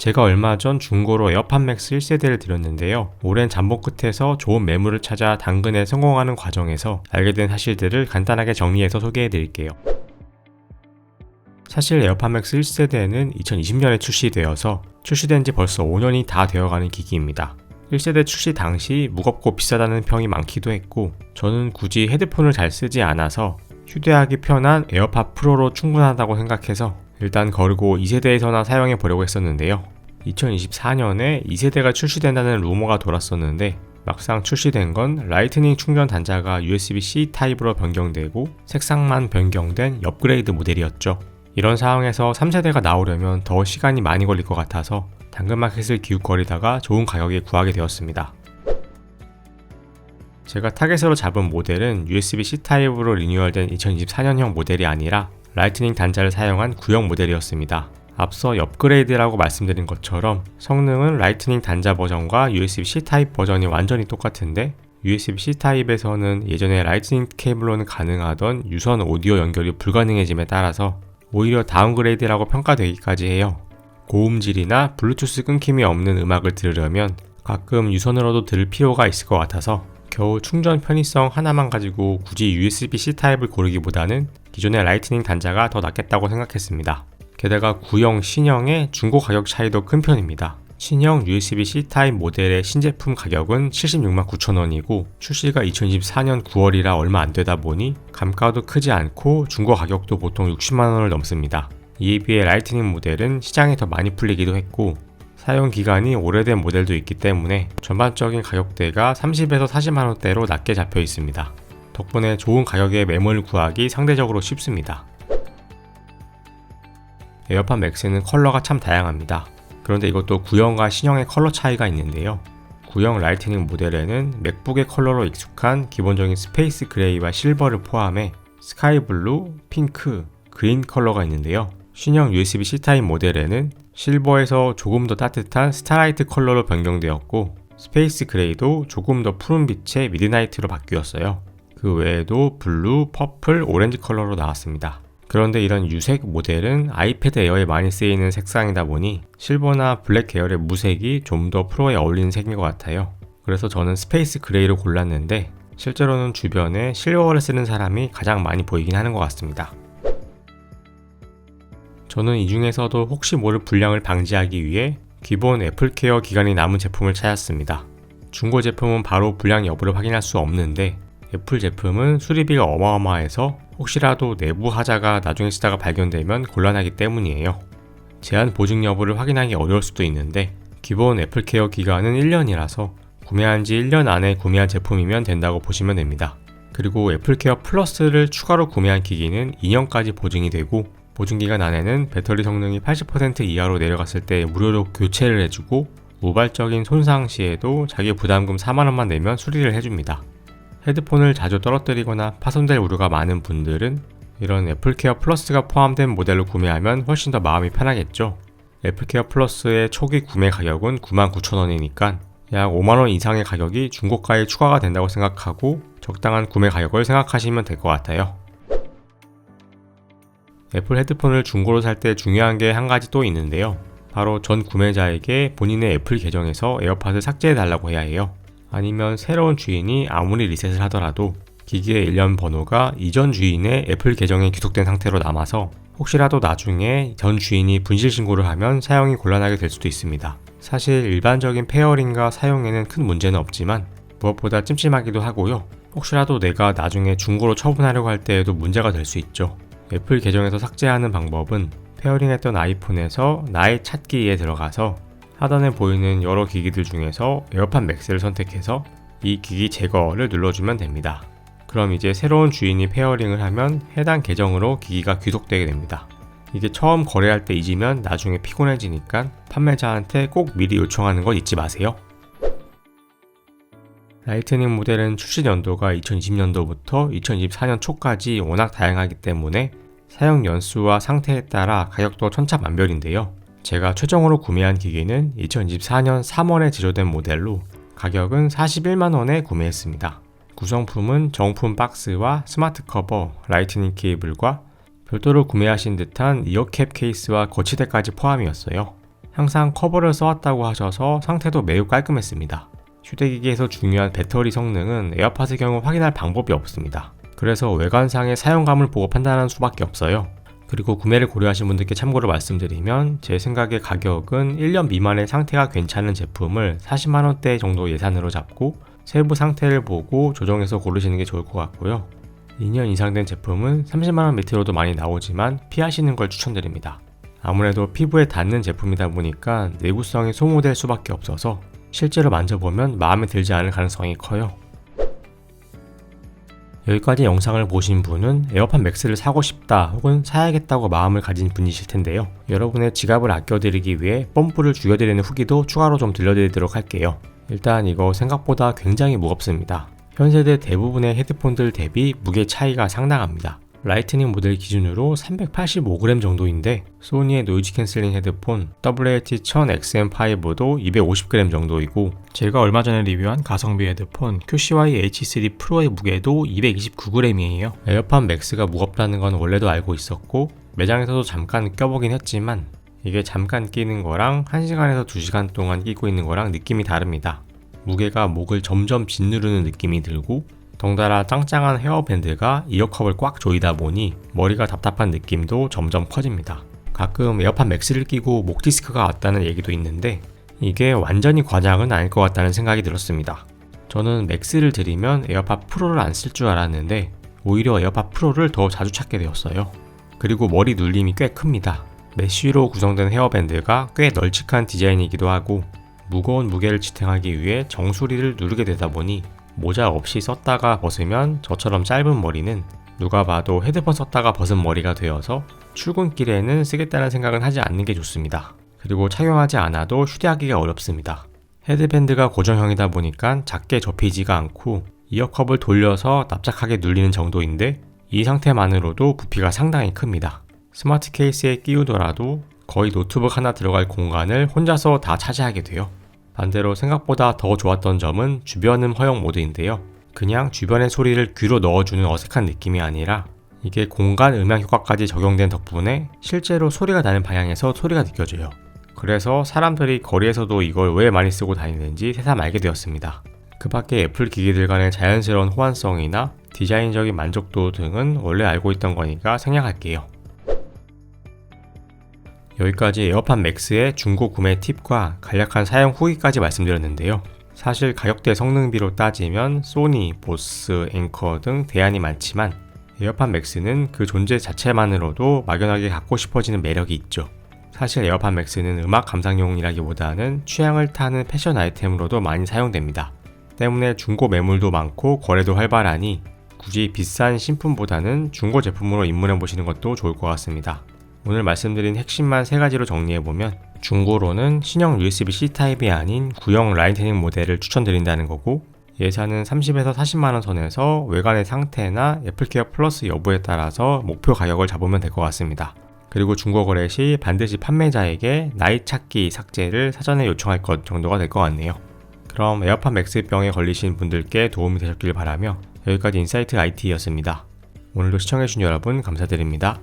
제가 얼마 전 중고로 에어팟 맥스 1세대를 들였는데요. 오랜 잠복 끝에서 좋은 매물을 찾아 당근에 성공하는 과정에서 알게 된 사실들을 간단하게 정리해서 소개해 드릴게요. 사실 에어팟 맥스 1세대는 2020년에 출시되어서 출시된 지 벌써 5년이 다 되어가는 기기입니다. 1세대 출시 당시 무겁고 비싸다는 평이 많기도 했고 저는 굳이 헤드폰을 잘 쓰지 않아서 휴대하기 편한 에어팟 프로로 충분하다고 생각해서 일단 거르고 2세대에서나 사용해 보려고 했었는데요. 2024년에 2세대가 출시된다는 루머가 돌았었는데 막상 출시된 건 라이트닝 충전 단자가 USB-C 타입으로 변경되고 색상만 변경된 업그레이드 모델이었죠. 이런 상황에서 3세대가 나오려면 더 시간이 많이 걸릴 것 같아서 당근마켓을 기웃거리다가 좋은 가격에 구하게 되었습니다. 제가 타겟으로 잡은 모델은 USB-C 타입으로 리뉴얼된 2024년형 모델이 아니라 라이트닝 단자를 사용한 구형 모델이었습니다. 앞서 업그레이드라고 말씀드린 것처럼 성능은 라이트닝 단자 버전과 USB-C 타입 버전이 완전히 똑같은데 USB-C 타입에서는 예전에 라이트닝 케이블로는 가능하던 유선 오디오 연결이 불가능해짐에 따라서 오히려 다운그레이드라고 평가되기까지 해요. 고음질이나 블루투스 끊김이 없는 음악을 들으려면 가끔 유선으로도 들을 필요가 있을 것 같아서 겨우 충전 편의성 하나만 가지고 굳이 USB-C 타입을 고르기보다는 기존의 라이트닝 단자가 더 낫겠다고 생각했습니다. 게다가 구형, 신형의 중고 가격 차이도 큰 편입니다. 신형 USB-C 타입 모델의 신제품 가격은 76만 9천원이고 출시가 2024년 9월이라 얼마 안 되다 보니 감가도 크지 않고 중고 가격도 보통 60만원을 넘습니다. 이에 비해 라이트닝 모델은 시장에 더 많이 풀리기도 했고 사용 기간이 오래된 모델도 있기 때문에 전반적인 가격대가 30에서 40만원대로 낮게 잡혀 있습니다. 덕분에 좋은 가격에 매물 구하기 상대적으로 쉽습니다. 에어팟 맥스는 컬러가 참 다양합니다. 그런데 이것도 구형과 신형의 컬러 차이가 있는데요. 구형 라이트닝 모델에는 맥북의 컬러로 익숙한 기본적인 스페이스 그레이와 실버를 포함해 스카이 블루, 핑크, 그린 컬러가 있는데요. 신형 USB-C 타입 모델에는 실버에서 조금 더 따뜻한 스타라이트 컬러로 변경되었고 스페이스 그레이도 조금 더 푸른 빛의 미드나이트로 바뀌었어요. 그 외에도 블루, 퍼플, 오렌지 컬러로 나왔습니다. 그런데 이런 유색 모델은 아이패드 에어에 많이 쓰이는 색상이다 보니 실버나 블랙 계열의 무색이 좀 더 프로에 어울리는 색인 것 같아요. 그래서 저는 스페이스 그레이로 골랐는데 실제로는 주변에 실버를 쓰는 사람이 가장 많이 보이긴 하는 것 같습니다. 저는 이 중에서도 혹시 모를 불량을 방지하기 위해 기본 애플케어 기간이 남은 제품을 찾았습니다. 중고 제품은 바로 불량 여부를 확인할 수 없는데 애플 제품은 수리비가 어마어마해서 혹시라도 내부 하자가 나중에 쓰다가 발견되면 곤란하기 때문이에요. 제한 보증 여부를 확인하기 어려울 수도 있는데 기본 애플케어 기간은 1년이라서 구매한 지 1년 안에 구매한 제품이면 된다고 보시면 됩니다. 그리고 애플케어 플러스를 추가로 구매한 기기는 2년까지 보증이 되고 보증기간 안에는 배터리 성능이 80% 이하로 내려갔을 때 무료로 교체를 해주고 우발적인 손상 시에도 자기 부담금 4만원만 내면 수리를 해줍니다. 헤드폰을 자주 떨어뜨리거나 파손될 우려가 많은 분들은 이런 애플케어 플러스가 포함된 모델로 구매하면 훨씬 더 마음이 편하겠죠. 애플케어 플러스의 초기 구매 가격은 99,000원이니까 약 5만원 이상의 가격이 중고가에 추가가 된다고 생각하고 적당한 구매 가격을 생각하시면 될 것 같아요. 애플 헤드폰을 중고로 살 때 중요한 게 한 가지 또 있는데요. 바로 전 구매자에게 본인의 애플 계정에서 에어팟을 삭제해 달라고 해야 해요. 아니면 새로운 주인이 아무리 리셋을 하더라도 기기의 일련 번호가 이전 주인의 애플 계정에 귀속된 상태로 남아서 혹시라도 나중에 전 주인이 분실 신고를 하면 사용이 곤란하게 될 수도 있습니다. 사실 일반적인 페어링과 사용에는 큰 문제는 없지만 무엇보다 찜찜하기도 하고요. 혹시라도 내가 나중에 중고로 처분하려고 할 때에도 문제가 될 수 있죠. 애플 계정에서 삭제하는 방법은 페어링했던 아이폰에서 나의 찾기에 들어가서 하단에 보이는 여러 기기들 중에서 에어팟 맥스를 선택해서 이 기기 제거를 눌러주면 됩니다. 그럼 이제 새로운 주인이 페어링을 하면 해당 계정으로 기기가 귀속되게 됩니다. 이게 처음 거래할 때 잊으면 나중에 피곤해지니까 판매자한테 꼭 미리 요청하는 거 잊지 마세요. 라이트닝 모델은 출시 연도가 2020년도부터 2024년 초까지 워낙 다양하기 때문에 사용 연수와 상태에 따라 가격도 천차만별인데요. 제가 최종으로 구매한 기기는 2024년 3월에 제조된 모델로 가격은 41만원에 구매했습니다. 구성품은 정품 박스와 스마트 커버, 라이트닝 케이블과 별도로 구매하신 듯한 이어캡 케이스와 거치대까지 포함이었어요. 항상 커버를 써왔다고 하셔서 상태도 매우 깔끔했습니다. 휴대기기에서 중요한 배터리 성능은 에어팟의 경우 확인할 방법이 없습니다. 그래서 외관상의 사용감을 보고 판단하는 수밖에 없어요. 그리고 구매를 고려하신 분들께 참고로 말씀드리면 제 생각에 가격은 1년 미만의 상태가 괜찮은 제품을 40만원대 정도 예산으로 잡고 세부 상태를 보고 조정해서 고르시는 게 좋을 것 같고요. 2년 이상 된 제품은 30만원 밑으로도 많이 나오지만 피하시는 걸 추천드립니다. 아무래도 피부에 닿는 제품이다 보니까 내구성이 소모될 수밖에 없어서 실제로 만져보면 마음에 들지 않을 가능성이 커요. 여기까지 영상을 보신 분은 에어팟 맥스를 사고 싶다 혹은 사야겠다고 마음을 가진 분이실 텐데요. 여러분의 지갑을 아껴드리기 위해 펌프를 죽여드리는 후기도 추가로 좀 들려드리도록 할게요. 일단 이거 생각보다 굉장히 무겁습니다. 현 세대 대부분의 헤드폰들 대비 무게 차이가 상당합니다. 라이트닝 모델 기준으로 385g 정도인데 소니의 노이즈 캔슬링 헤드폰 WAT-1000XM5도 250g 정도이고 제가 얼마 전에 리뷰한 가성비 헤드폰 QCY H3 프로의 무게도 229g이에요. 에어팟 맥스가 무겁다는 건 원래도 알고 있었고 매장에서도 잠깐 껴보긴 했지만 이게 잠깐 끼는 거랑 1시간에서 2시간 동안 끼고 있는 거랑 느낌이 다릅니다. 무게가 목을 점점 짓누르는 느낌이 들고 덩달아 짱짱한 헤어밴드가 이어컵을 꽉 조이다 보니 머리가 답답한 느낌도 점점 커집니다. 가끔 에어팟 맥스를 끼고 목 디스크가 왔다는 얘기도 있는데 이게 완전히 과장은 아닐 것 같다는 생각이 들었습니다. 저는 맥스를 들이면 에어팟 프로를 안 쓸 줄 알았는데 오히려 에어팟 프로를 더 자주 찾게 되었어요. 그리고 머리 눌림이 꽤 큽니다. 메쉬로 구성된 헤어밴드가 꽤 널찍한 디자인이기도 하고 무거운 무게를 지탱하기 위해 정수리를 누르게 되다 보니 모자 없이 썼다가 벗으면 저처럼 짧은 머리는 누가 봐도 헤드폰 썼다가 벗은 머리가 되어서 출근길에는 쓰겠다는 생각은 하지 않는 게 좋습니다. 그리고 착용하지 않아도 휴대하기가 어렵습니다. 헤드밴드가 고정형이다 보니까 작게 접히지가 않고 이어컵을 돌려서 납작하게 눌리는 정도인데 이 상태만으로도 부피가 상당히 큽니다. 스마트 케이스에 끼우더라도 거의 노트북 하나 들어갈 공간을 혼자서 다 차지하게 돼요. 반대로 생각보다 더 좋았던 점은 주변음 허용 모드인데요. 그냥 주변의 소리를 귀로 넣어주는 어색한 느낌이 아니라 이게 공간 음향 효과까지 적용된 덕분에 실제로 소리가 나는 방향에서 소리가 느껴져요. 그래서 사람들이 거리에서도 이걸 왜 많이 쓰고 다니는지 새삼 알게 되었습니다. 그 밖에 애플 기기들 간의 자연스러운 호환성이나 디자인적인 만족도 등은 원래 알고 있던 거니까 생략할게요. 여기까지 에어팟 맥스의 중고 구매 팁과 간략한 사용 후기까지 말씀드렸는데요. 사실 가격대 성능비로 따지면 소니, 보스, 앵커 등 대안이 많지만 에어팟 맥스는 그 존재 자체만으로도 막연하게 갖고 싶어지는 매력이 있죠. 사실 에어팟 맥스는 음악 감상용이라기보다는 취향을 타는 패션 아이템으로도 많이 사용됩니다. 때문에 중고 매물도 많고 거래도 활발하니 굳이 비싼 신품보다는 중고 제품으로 입문해 보시는 것도 좋을 것 같습니다. 오늘 말씀드린 핵심만 세 가지로 정리해보면 중고로는 신형 USB-C 타입이 아닌 구형 라이트닝 모델을 추천드린다는 거고 예산은 30에서 40만원 선에서 외관의 상태나 애플케어 플러스 여부에 따라서 목표 가격을 잡으면 될 것 같습니다. 그리고 중고 거래 시 반드시 판매자에게 나이 찾기 삭제를 사전에 요청할 것 정도가 될 것 같네요. 그럼 에어팟 맥스병에 걸리신 분들께 도움이 되셨길 바라며 여기까지 인사이트 IT였습니다. 오늘도 시청해주신 여러분 감사드립니다.